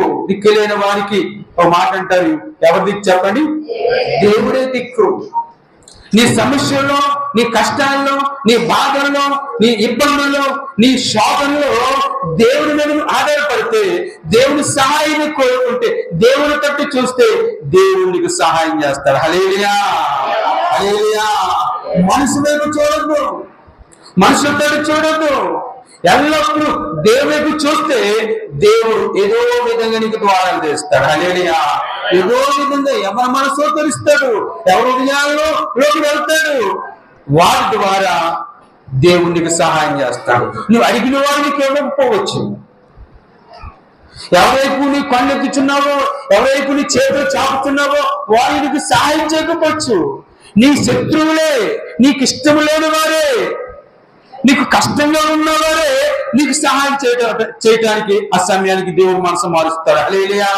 దిక్కులేని వారికి ఒక మాట అంటారు. ఎవరి దిక్కు చెప్పండి? దేవుడే దిక్కు. నీ సమస్యల్లో నీ కష్టాల్లో నీ బాధల్లో నీ ఇబ్బందుల్లో నీ శోధనలో దేవుడి మీద ఆధారపడితే దేవుని సహాయం కోరుకుంటే దేవుని తట్టు చూస్తే దేవుడు నీకు సహాయం చేస్తాడు. హలేలియా హలేలియా మనసు వైపు చూడద్దు. మనుషులతో చూడద్దు. ఎల్లప్పుడూ దేవుడి వైపు చూస్తే దేవుడు ఏదో విధంగా నీకు ద్వారాలు తెస్తాడు అలేడియా ఏదో విధంగా ఎవరి మనసు తెరుస్తాడు? ఎవరి హృదయాల్లో లోకి వెళ్తాడు? వారి ద్వారా దేవుడు నీకు సహాయం చేస్తాడు. నువ్వు అడిగిన వారికి ఇవ్వకపోవచ్చు ఎవరైపు నీ కళ్ళెత్తుచున్నావో ఎవరైపు నీ చేతులు చాపుతున్నావో వారికి సహాయం చేయకపోవచ్చు. నీ శత్రువులే నీకు ఇష్టం లేని వారే. నీకు కష్టంగా ఉన్న సహాయం చేయటానికి ఆ సమయానికి దేవుడు మనసు మారుస్తాడు. అలేలియా